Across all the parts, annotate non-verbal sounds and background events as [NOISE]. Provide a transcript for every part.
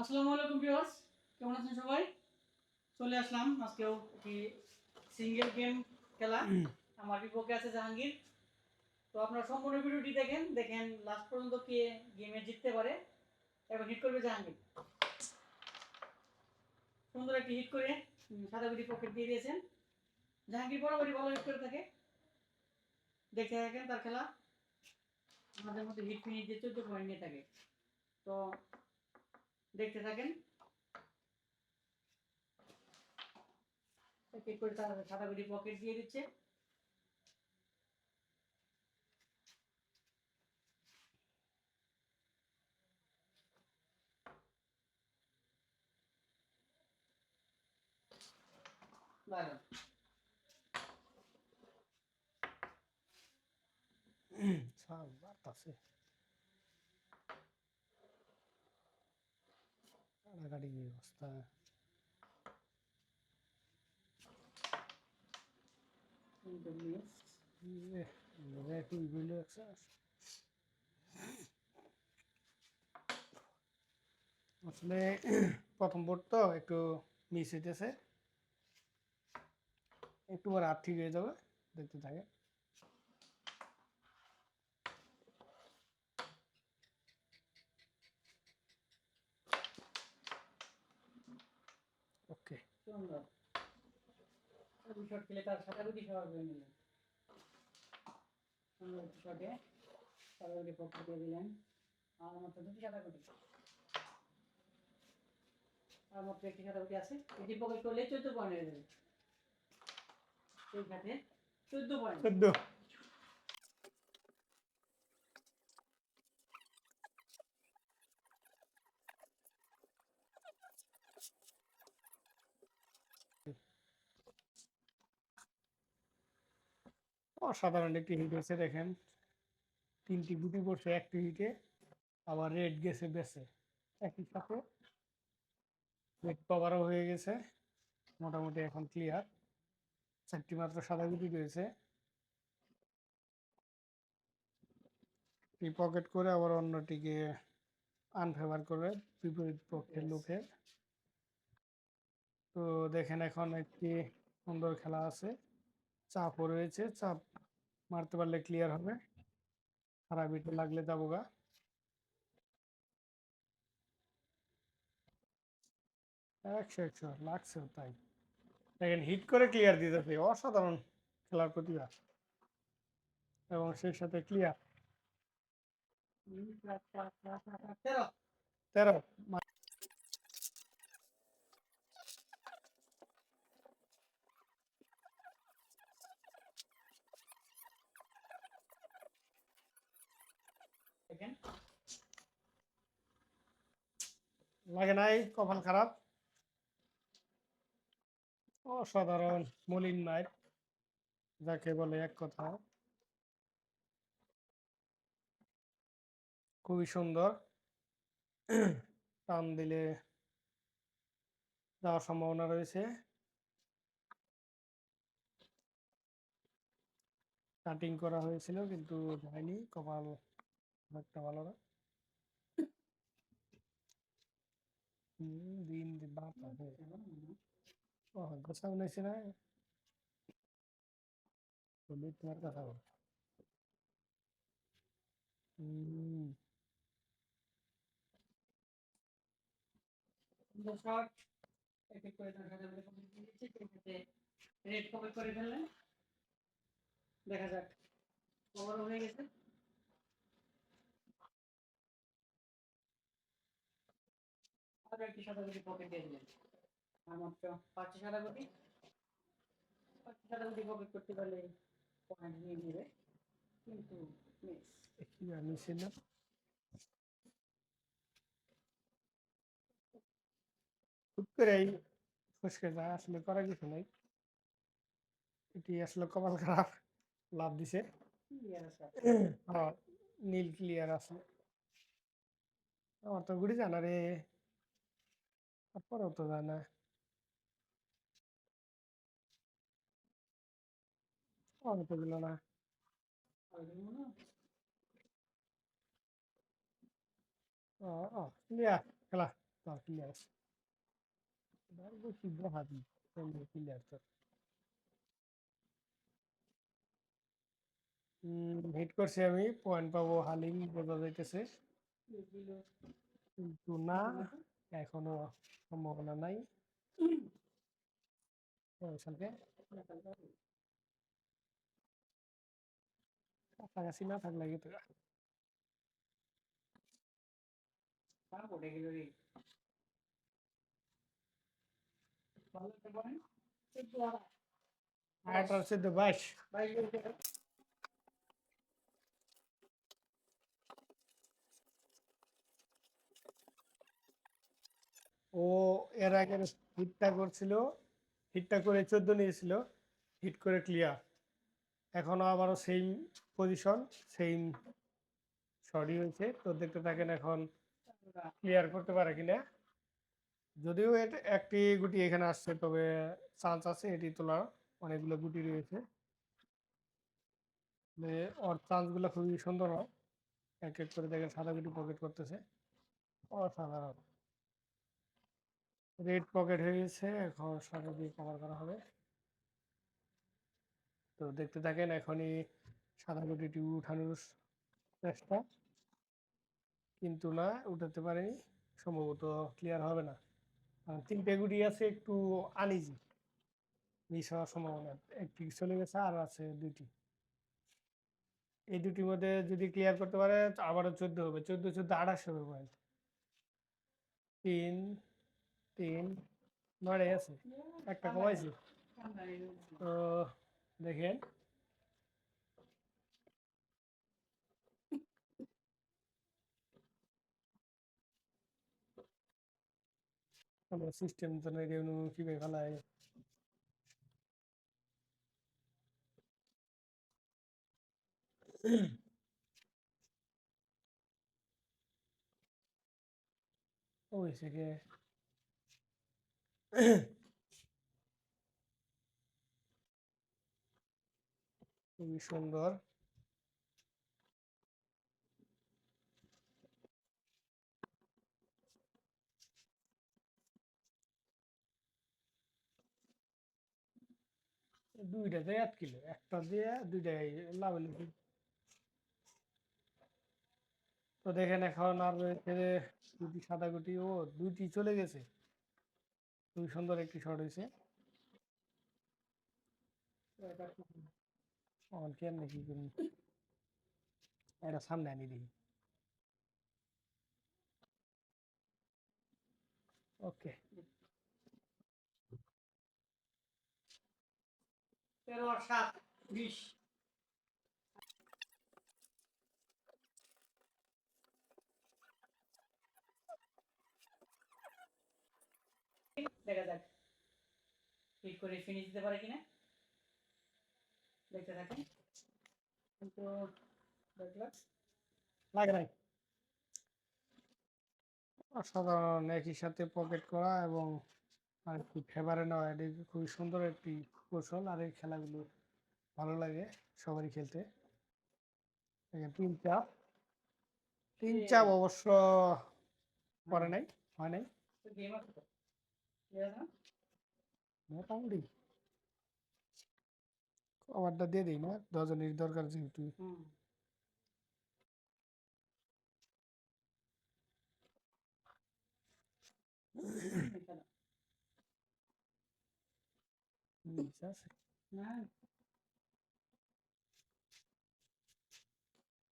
আসসালামু আলাইকুম ভিউয়ার্স, কেমন আছেন সবাই? চলে আসলাম, আজকেও একটি সিঙ্গেল গেম খেলা, আমার বিপক্ষে আছে জাহাঙ্গীর। তো আপনারা সম্পূর্ণ ভিডিওটি দেখেন দেখেন লাস্ট পর্যন্ত কে গেমে জিততে পারে। এবং হিট করবে জাহাঙ্গীর। সুন্দর একটি হিট করে সাদা গুটি পকেট দিয়ে দিয়েছেন। জাহাঙ্গীর বরাবরই ভালো হিট করে থাকে। দেখতে থাকেন তার খেলা। আমাদের মধ্যে হিট ফিনিশ দিয়ে চোদ্দ পয়েন্ট নিয়ে থাকে। তো দেখতে থাকেন। এক এক করে সাদা পকেট দিয়ে দিচ্ছে। বাড়তাছে miss। রেটিং ভিডিও অ্যাক্সেস আসলে প্রথম বোর্ড তো একটু মিস হইতেছে একটু পরে হয়ে যাবে দেখতে থাকে ওকে সুন্দর দিলেন। আর মাত্র দুটি সাদা গুটি আর মাত্র একটি সাদা আছে। এটি পকেট করলে চোদ্দ পয়েন্ট হয়ে যাবে। সেই সাথে চোদ্দ পয়েন্ট চোদ্দ। অসাধারণ একটি হিট হয়েছে দেখেন। তিনটি গুটি পড়ছে একটি হিটে আবার রেড গেছে বেছে একই সাথে রেড কভারও হয়ে গেছে মোটামুটি এখন ক্লিয়ার চারটি মাত্র সাদা গুটি রয়েছে। পকেট করে আবার অন্যটিকে আনফেভার করে বিপরীত পক্ষের লোকের। তো দেখেন এখন একটি সুন্দর খেলা আছে। চাপও রয়েছে চাপ মারতে পারলে ক্লিয়ার হবে। খারাপ ইটে লাগলে যাব গা। একশো একশো লাগছে তাই। দেখেন হিট করে ক্লিয়ার দিতেছে অসাধারণ খেলার প্রতিভা। এবং সেই সাথে ক্লিয়ার তেরো। লাগে নাই, কপাল খারাপ। অসাধারণ, মলিন নাইট যাকে বলে এক কথা। খুবই সুন্দর। টান দিলে যাওয়ার সম্ভাবনা রয়েছে। কাটিং করা হয়েছিল, কিন্তু হয়নি কপাল একটা ভালো না হুম, দিন দিন বাড়তাছে ও গোছা বানাইছে না তুমি তোমার কথা বল দেখা যাক কভারও হয়ে গেছে। আরও একটি সাদা পকেট দিয়ে দিলেন। মাত্র পাঁচটি সাদা পাঁচটি সাদা পকেট করতে পারলে পয়েন্ট নিয়ে নেবে। কিন্তু মিস কি আমি ছিল হুট করে এই ফসকে যায় আসলে করার কিছু নাই। এটি আসলে কপাল খারাপ লাভ দিছে। নীল ক্লিয়ার আছে। আমার তো গুড়ি জানা রে তারপরেও তো দিল না তো হিট করছি আমি পয়েন্ট পাবো হালিং বোঝা যাইতেছে। কিন্তু না এখনও সম্ভাবনা নাই। ওইখানকে কাছাকাছি না থাকলে কিন্তু আঠারো চোদ্দ বাইশ বাইশ বলতে ও এর আগে হিটটা করছিল, হিটটা করে চোদ্দ নিয়েছিল হিট করে ক্লিয়ার এখনও আবারও সেম পজিশন সেম শর্টই হয়েছে। তো দেখতে থাকেন এখন ক্লিয়ার করতে পারে কিনা। যদিও এটা একটি গুটি এখানে আসছে, তবে চান্স আছে এটি তোলার। অনেকগুলো গুটি রয়েছে। তবে ওর চান্সগুলো খুবই সুন্দর। হয় এক এক করে দেখেন সাদা গুটি পকেট করতেছে। অসাধারণ। রেড পকেট হয়ে গেছে, এখন সাদা দিয়ে কভার করা হবে। তো দেখতে থাকেন, এখনই সাদা গুটিটি উঠানোর চেষ্টা। কিন্তু না, উঠাতে পারেনি, সম্ভবত ক্লিয়ার হবে না। আর তিনটে গুটি আছে, একটু আনিজি মিস হওয়ার সম্ভাবনা। একটি চলে গেছে, আর আছে দুটি এই দুটির মধ্যে যদি ক্লিয়ার করতে পারে আবারও চোদ্দ হবে। চোদ্দ চোদ্দ, আঠাশ হবে পয়েন্ট তিন তিন নড়ে আছে একটা কমাইছি তো দেখেন আমরা সিস্টেম তো নাই রেভিনিউ কীভাবে ফেলায় ওই থেকে খুবই সুন্দর। দুইটাতে এক কিলো, একটা দিয়ে দুইটাই লাভ তো দেখেন এখন আর রয়েছে দুটি সাদা গুটি, ও দুইটি চলে গেছে। খুবই সুন্দর একটি শট হয়েছে। সামনে আনি ওকে। সাত বিশ দেখা যাক ঠিক করে ফিনিশ দিতে পারে কিনা? দেখতে থাকেন। কিন্তু দেখলাম লাগে নাই। অসাধারণ একই সাথে পকেট করা এবং আর কি ফেভারে নেওয়া। এটি খুবই সুন্দর একটি কৌশল আর এই খেলাগুলো ভালো লাগে সবারই খেলতে। তিন চাপ। তিন চাপ অবশ্য করে নাই হয় নাই গেম আছে তো ঠিক আছে না? মোটামুটি কভারটা দিয়ে দিই না দশজনের দরকার যেহেতু হুম এখানে। মিস আছে না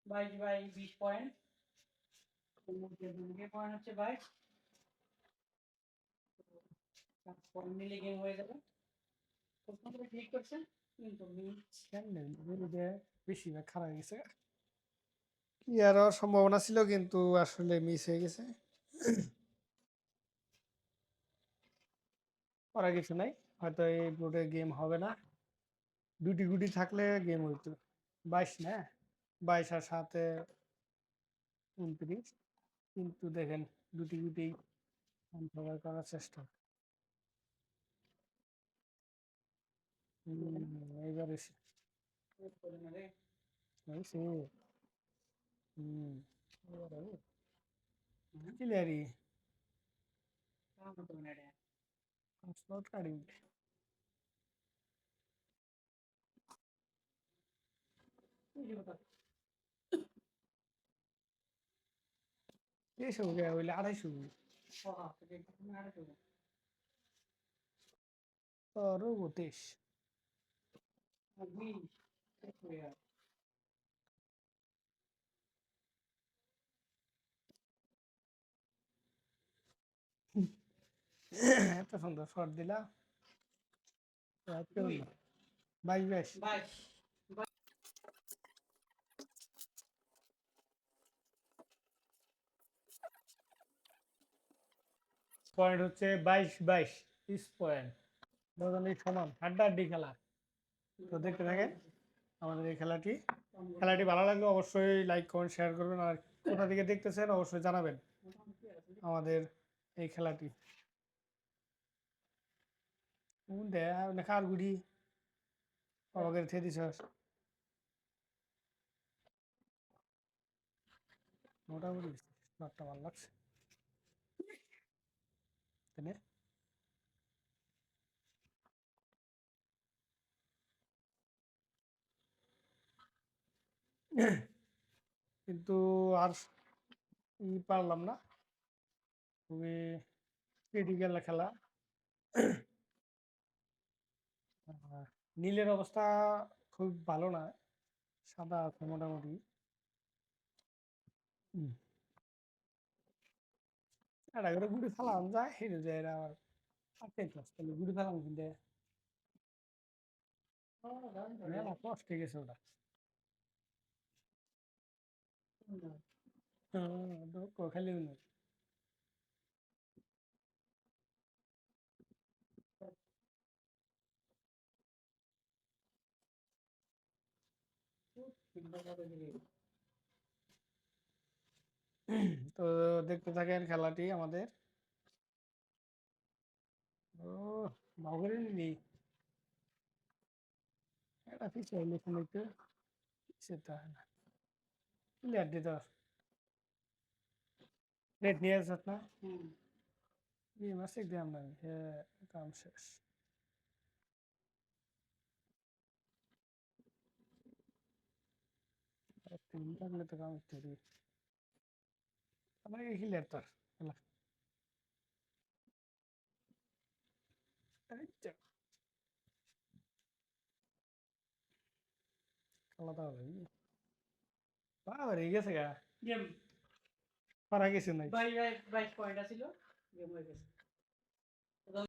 বাইশ বাই বিশ পয়েন্ট পয়েন্ট হচ্ছে বাইশ পয়েন্ট নিলে গেম হয়ে যাবে। প্রথম করে ক্লিক করছেন কিন্তু মিস কেমনে বেরোবে বেশিরভাগ খারাপ হয়ে গেছে। কি আর সম্ভাবনা ছিল কিন্তু আসলে মিস হয়ে গেছে। করার কিছু নাই হয়তো এই বোর্ডে গেম হবে না। দুটি গুটি থাকলে গেম হইতো। বাইশ না? বাইশ আর সাথে উনত্রিশ। কিন্তু দেখেন দুটি গুটি করার চেষ্টা। এইবারে হয়েছে হুম হয় পাসপোর্ট কথা এসব গেয়া হইলে আড়াইশো। হ্যাঁ হ্যাঁ এটা তুমি আরে তো তোর বতেশ আমি এক হয়ে এত সুন্দর শট দিলা। বাইশ বাইশ। বাইশ। পয়েন্ট হচ্ছে বাইশ বাইশ। তিরিশ পয়েন্ট সমান। হাড্ডাহাড্ডি খেলা। তো দেখতে থাকেন আমাদের এই খেলাটি। খেলাটি ভালো লাগলে অবশ্যই লাইক কমেন্ট শেয়ার করবেন আর কোথা থেকে দেখতেছেন অবশ্যই জানাবেন আমাদের এই খেলাটি। দে কার গুড়ি। আমাকে থেয়ে দিছ মোটামুটি ভালো লাগছে কিন্তু আর ই পারলাম না। খুবই ক্রিটিক্যাল খেলা। নীলের অবস্থা খুব ভালো না, সাদা আছে মোটামুটি। এটা করে গুড়ি ফেলাম যায় হেরে যায় এরা আবার। গুড়ি ফেলাম কিন্তু। মেলা কষ্ট গেছে ওটা। খালি [CLEARS THROAT] তো দেখতে থাকেন খেলাটি আমাদের। ও সেটা হয় না। ক্লিয়ার দিতে নেট নিয়ে আসত না হুম এই মাসে দিলাম না হ্যাঁ কাম শেষ আর তিন থাকলে তো কাম একটু দিই আমাকে ক্লিয়ার তোর খেলা আচ্ছা খেলা তো হবে বাবা রে গেছে গা। গেম। পারা গেছে নাই ভাই ভাই পয়েন্ট আছিল গেম হয়ে গেছে।